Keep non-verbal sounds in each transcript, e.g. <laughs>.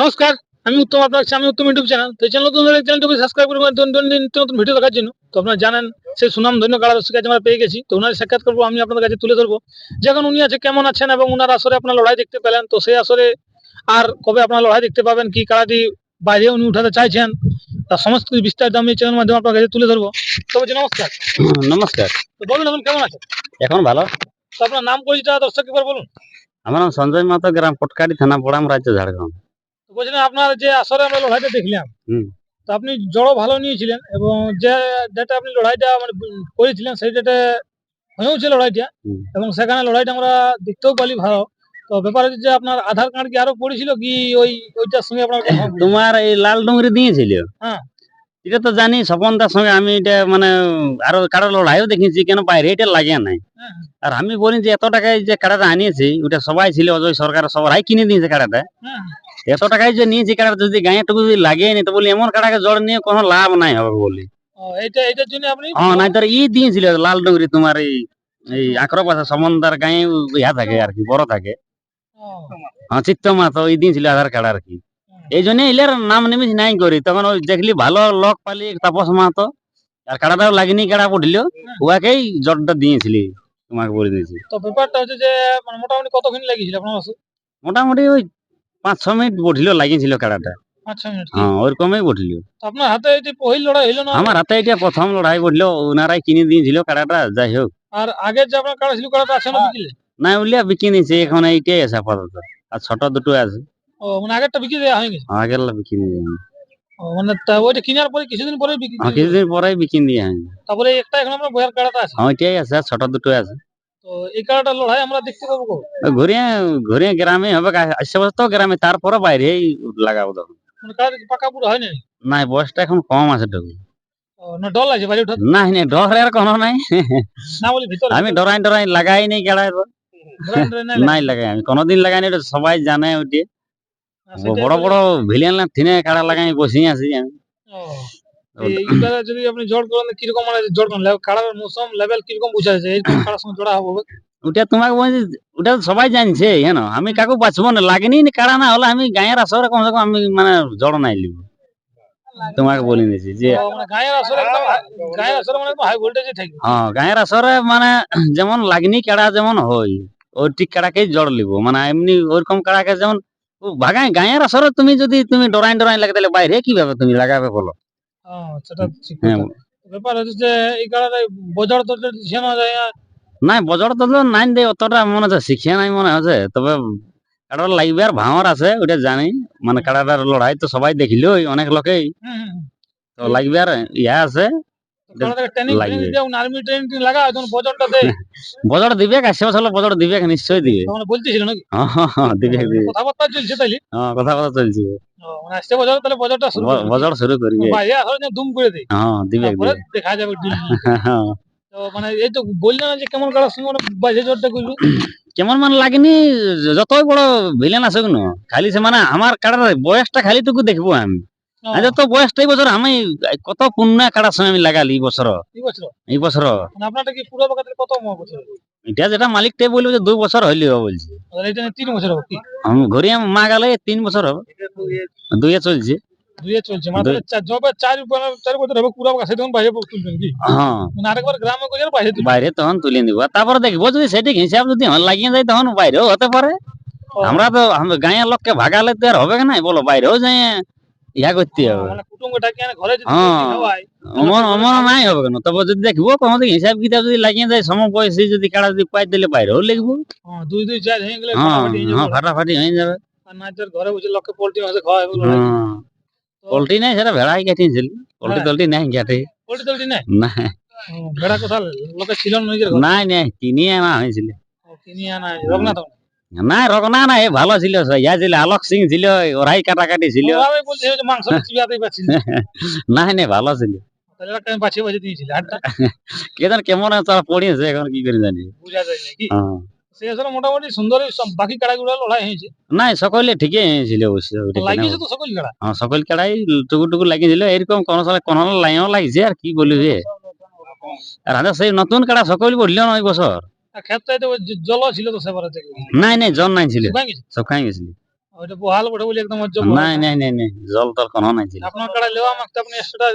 নমস্কার আমি উত্তম আপনার আমি উত্তম ইউটিউব চ্যানেল। তো চ্যানেল নতুন চ্যানেলটিকে সাবস্ক্রাইব করে নতুন ভিডিও দেখার জন্য। তো আপনারা জানেন সেই সুনাম ধন্য কারা দর্শক কাছে আমরা পেয়ে গেছি। তো ওনার সাক্ষাৎ করব আমি আপনাদের কাছে তুলে ধরবো। যখন উনি আছে কেমন আছেন এবং ওনার আসরে আপনার লড়াই দেখতে পেলেন তো সেই আসরে আর কবে আপনার লড়াই দেখতে পাবেন কি কারাটি বাইরে উনি উঠাতে চাইছেন তার সমস্ত কিছু বিস্তারিত আমি চ্যানেল মাধ্যমে আপনার কাছে তুলে ধরবো। তো বলছি নমস্কার। নমস্কার। তো বলুন এখন কেমন আছেন? এখন ভালো। তো আপনার নাম পরিচয় দর্শক একবার বলুন। আমার নাম সঞ্জয় মাতো গ্রাম পটকারি থানা বড়াম রাজ্য ঝাড়গ্রাম। তো বলছিলেন আপনার যে আসরে আমরা লড়াইটা দেখলাম তো আপনি জড়ো ভালো নিয়েছিলেন এবং যে যেটা আপনি লড়াইটা মানে করেছিলেন সেই ডেটে হয়েওছে লড়াইটা এবং সেখানে লড়াইটা আমরা দেখতেও পারি ভালো। তো ব্যাপার হচ্ছে যে আপনার আধার কার্ড কি আরও পড়েছিল কি ওই ওইটার সঙ্গে আপনার তোমার এই লাল ডুঙ্গরি দিয়েছিল? হ্যাঁ। এটা তো জানি স্বপনদার সঙ্গে আমি এটা মানে আরও কারও লড়াইও দেখেছি কেন বাইরে এটা লাগে নাই। হ্যাঁ, আর আমি বলি যে এত টাকায় যে কাড়াটা আনিয়েছি ওটা সবাই ছিল অজয় সরকার সবাই কিনে দিয়েছে কাড়াটা হ্যাঁ, এত টাকায় যে নিয়েছি কাড়াটা যদি গায়ে টুকু যদি লাগে নি তো বলি এমন কাড়াকে জড় নিয়ে কোনো লাভ নাই হবে বলি। এইটা এইটার জন্য আপনি হ্যাঁ নাই তোর ই দিয়েছিল লাল ডুঙ্গরি তোমার এই এই আক্রো পাশে সমন্দার গায়ে ইয়া থাকে আর কি বড় থাকে। হ্যাঁ মাতো ওই দিয়েছিল আধার কার্ড আর কি। এই জন্য ইলের নাম নিমিশ নাই করি তখন ওই দেখলি ভালো লোক পালি তাপস মাহাতো আর কাড়াটাও লাগেনি কাড়া পড়ল। উহাকেই জটটা দিয়েছিলি তোমাকে বলে দিয়েছি। তো ব্যাপারটা হচ্ছে যে মানে মোটামুটি কতক্ষণ লাগিয়েছিল আপনার মোটামুটি ওই পাঁচ ছ মিনিট বঠিল লাগিয়েছিল কাড়াটা হ্যাঁ ওরকমই বঠিল। আপনার হাতে পহিল লড়াই হইল না? আমার হাতে এটা প্রথম লড়াই বলল ওনারাই কিনে দিয়েছিল কাড়াটা যাই হোক। আর আগের যে আপনার কাড়া ছিল কাড়াটা আছে না বিকিলে? না উলিয়া বিকিয়ে নিয়েছে এখন এইটাই আছে আপাতত। আর ছোট দুটো আছে। ও মানে আগেরটা বিক্রি দেওয়া হয়ে গেছে আগের বিকিয়ে দিয়ে মানে তা ওইটা কেনার পরে কিছুদিন পরে বিক্রি হ্যাঁ। কিছুদিন পরেই বিকিয়ে দিয়ে হয় তারপরে একটা এখন আমরা বয়ার কাড়াটা আছে। হ্যাঁ ওইটাই আছে ছোট দুটো আছে। তো এই কাড়াটা লড়াই আমরা দেখতে পাবো। ঘুরিয়ে ঘুরিয়ে গ্রামে হবে আসছে বছর তো গ্রামে তারপরে বাইরেই লাগাবো তখন। মানে কাড়াটা কি পাকা পুরো হয় না নাই বয়সটা এখন কম আছে টুকু ডর লাগছে বাড়ি উঠা নাই নাই ডর আর কোনো নাই। না বলি ভিতরে আমি ডরাই ডরাই লাগাই নাই নাই নাই লাগাই আমি কোনোদিন লাগাই নাই সবাই জানে ওইটি। বড় বড় ভিলিয়ান থিনে কাড়া লাগাই বসে আছি আমি। এইবারে যদি আপনি জোর করেন কীরকম মানে জোর করেন? কাড়ার মৌসুম লেভেল কীরকম বুঝা যাচ্ছে? এইরকম কাড়ার সঙ্গে জোড়া হবে ওটা তোমাকে বলছি ওটা সবাই জানছে হেন আমি কাকু বাঁচবো না লাগেনি নি কাড়া না হলে আমি গায়ের আসরে কমসে কম আমি মানে জড় নাই লিব। তোমাকে বলে দিয়েছি যে ও, মানে গায়ের আসরে মানে হ্যাঁ গায়ের আসরে মানে <clears throat> যেমন লাগনি কাড়া যেমন হয় ওই ঠিক কাড়াকেই জড় লিব। মানে এমনি ওরকম কাড়াকে যেমন ভাগায় গায়ের আসরে তুমি যদি তুমি ডরাই ডরাই লাগে তাহলে বাইরে কীভাবে তুমি লাগাবে বলো? হ্যাঁ কথা। ব্যাপার হচ্ছে যে এই কাড়াটা বজার তো ঝিয়ানো যায় নাই বজর তো নাই দে অতটা মনে হচ্ছে শিখিয়ে নাই মনে হচ্ছে। তবে কাড়ার লাগবে আর ভাঙর আছে ওটা জানি। মানে কাড়াটার লড়াই তো সবাই দেখিল অনেক লোকেই। তো লাগবে আর ইয়া আছে। দেয় বজর <laughs> দিবে আসে বছর বজর দিবে নিশ্চয় দিবে। বলতেছিল নাকি? <laughs> হ্যাঁ, হ্যাঁ, হ্যাঁ, দিবে কথাবার্তা চলছে তাইলে। হ্যাঁ কথা কথা চলছে। আসছে বজর তাহলে বজরটা শুরু ব- শুরু করবে বাইরে আসলে দুম করে দেয় হ্যাঁ দিবে তারপরে দেখা যাবে ডিল <laughs> হ্যাঁ। তো মানে এই তো বললে না যে কেমন সঙ্গে মানে বাজে জোরটা করবে কেমন মানে লাগেনি যতই বড় ভিলেন আসুক না খালি সে মানে আমার কাড়ার বয়সটা খালি টুকু দেখব আমি। ও, আজ তো বয়সটা এই বছর আমি কত পুণ্য কাড়ার সময় আমি লাগালি এই বছর। এই বছর? এই বছর। মানে আপনারটা কি পুরো কত বছর? এটা যেটা মালিকটাই বলব যে দুই বছর হইলি বলছে তাহলে এটা তিন বছর হবে কি? আমি ঘুরিয়ে মা গেলে তিন বছর হবে। দুইয়ে চলছে। দুইয়ে চলছে মানে যবে চার চার বছর হবে পুরো বাগা সেতখন বাইরে তুলবেন কি হ্যাঁ মানে আরেকবার গ্রামে গিয়ে বাইরে বাইরে তখন তুলে দিব তারপরে দেখব যদি সেটিক হিসাব যদি আমার লাগিয়ে যায় তখন বাইরেও হতে পারে আমরা তো আমরা গাঁয়ের লোককে ভাগালে তো আর হবে না বলো বাইরেও যাই ইয়া করতে হবে। মানে ডাকি আনে ঘরে যদি হ্যাঁ। অমন নাই হবে কেন? তবে যদি দেখব কোনো দিন হিসাব কিতাব যদি লাগিয়ে যায় সম বয়সী যদি কাড়া যদি পাই দিলে বাইরেও লিখব। হ্যাঁ, দুই দুই চার হয়ে গেলে হ্যাঁ ফাটাফাটি হয়ে যাবে। হ্যাঁ হয়ে ঘরে বসে লোককে পোল্ট্রি মাসে খাওয়ায় হ্যাঁ। পোল্ট্রি নাই সেটা ভেড়াই কাটিয়েছিল। পোল্ট্রি হ্যাঁ। টোল্ট্রি নাই কাটে। পোল্ট্রি টোল্ট্রি নাই? না। ভেড়া কোথা লোকে ছিল না নাই নাই কিনে আনা হয়েছিল। ও, কিনে আনা রঘুনাথ না রকনা না এ ভালো ছিল ইয়া ছিল আলোক সিং ছিল ওরাই কাটাকাটি ছিল <laughs> না নাই ভালো ছিল তাহলে একটা আমি বাছিয়ে বাছিয়ে দিয়েছিল হাটটা <laughs> কে জানে কেমন আছে তারা পড়িয়েছে এখন কি করে জানি। মোটামুটি সুন্দর বাকি কাড়াগুলো লড়াই হয়েছে সকলে ঠিকই ছিল অবশ্য লাগিয়েছে তো সকল কাড়া হ্যাঁ সকল কেড়াই টুকু টুকু লাগিয়েছিল এরকম কোন সালে কোন লাইনও লাগিয়েছে আর কি বলবি আর সেই নতুন কাড়া সকল বলল না ওই বছর তো জল ছিল তো সেবারে থেকে। নাই নাই ছিল। সব খাই গেছিল। ওইটা বহাল বটে বলে একদম নাই নাই নাই নাই জল তল কোনো নাই ছিল। আপনার কাড়া লেওয়া আপনি এক্সট্রা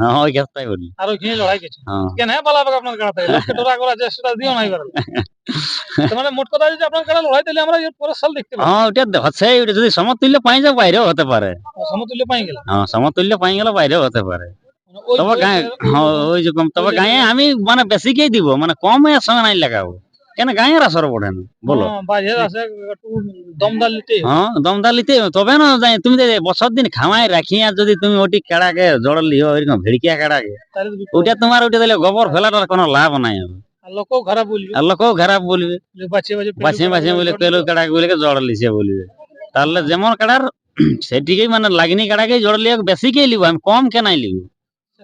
হ্যাঁ ওই ক্ষেত্রে বলি। আর লড়াই গেছে। হ্যাঁ। কেন হ্যাঁ পালাবে আপনার কাড়াতে? লোককে করা চেষ্টা দিও নাই <laughs> মানে মোট কথা যদি আপনার কাড়া লড়াই আমরা পরের সাল দেখতে পাবো। হ্যাঁ ওটা হচ্ছে ওটা যদি সমতুল্য পাই যাও বাইরেও হতে পারে। সমতুল্য পাই গেল। হ্যাঁ সমতুল্য পাই গেলে বাইরেও হতে পারে। তবে গায়ে হ্যাঁ ওই যে কম তবে গায়ে আমি মানে বেশিকেই দিব মানে কম এর সঙ্গে নাই লাগাবো। কেন গায়ের আসর পড়ে না বলো। হ্যাঁ, দমদার হবে। হ্যাঁ তবে না যাই তুমি বছর দিন খামাই রাখি আর যদি তুমি ওটি কেড়াকে জড় লিও এরকম ভিড়কিয়া কেড়াকে। ওটা তোমার ওটা দিলে গোবর ফেলাটার কোনো লাভ নাই লোকও খারাপ বলবে। লোকও খারাপ বলবে। বাছিয়ে বাছিয়ে বলে কেড়াকে বলে জড় লিছে বলবে। তাহলে যেমন কেড়ার <clears throat> সেটিকেই মানে লাগনি কেড়াকে জড় লিয়ে বেশিকেই লিব আমি কম কেনাই লিব।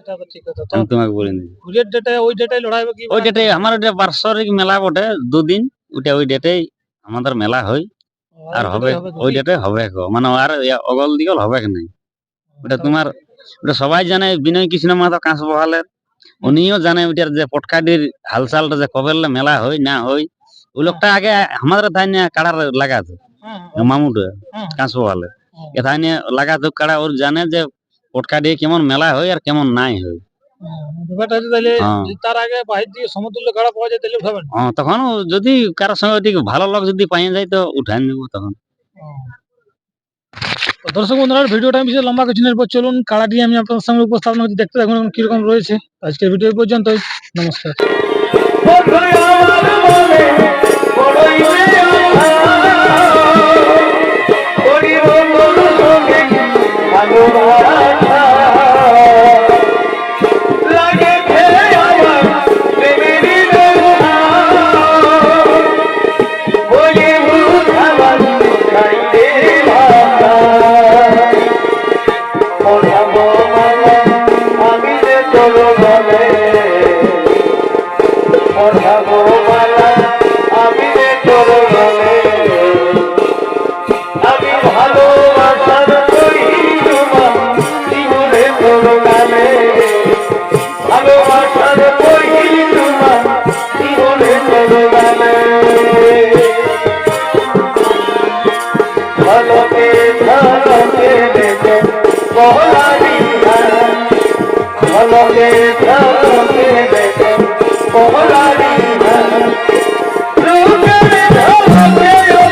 সেটা তো ঠিক কথা। আমি তোমাকে বলে দিই ঘুরের ডেটায় ওই ডেটায় লড়াই হবে কি? ওই ডেটে আমার ওটা বার্ষরিক মেলা বটে দুদিন। ওটা ওই ডেটেই আমাদের মেলা হয়। আর হবে ওই ডেটে হবে গো। মানে আর অগল দিগল হবে নাই। ওটা তোমার ওটা সবাই জানে বিনয় কৃষ্ণ মাহাতো কাঁচ বহালের। উনিও জানে ওইটার যে পটকাডির হালচালটা যে কবে মেলা হয় না হয়। ওই লোকটা আগে আমাদের ধান কাড়ার লাগাতো। মামুটা হ্যাঁ। কাঁচ বহালে হ্যাঁ। এ ধান লাগাতো কাড়া ওর জানে যে পটকাডি কেমন মেলা হয় আর কেমন নাই হয়। ব্যাপারটা হচ্ছে তাহলে হ্যাঁ। তার আগে বাহির দিয়ে সমতুল্য খাড়া পাওয়া যায় তাহলে উঠাবেন। হ্যাঁ তখন যদি কারোর সঙ্গে ওদিকে ভালো লোক যদি পাই যায় তো উঠাই নেব তখন। দর্শক বন্ধুরা ভিডিওটা আমি বেশি লম্বা কিছু নেই চলুন কাড়াটি আমি আপনাদের সামনে উপস্থাপন করছি দেখতে দেখুন এখন কীরকম রয়েছে। আজকের ভিডিও এই পর্যন্তই নমস্কার। ঝলকে ঝলকে দেখো পহলারি ঝলকে ঝলকে দেখো পহলারি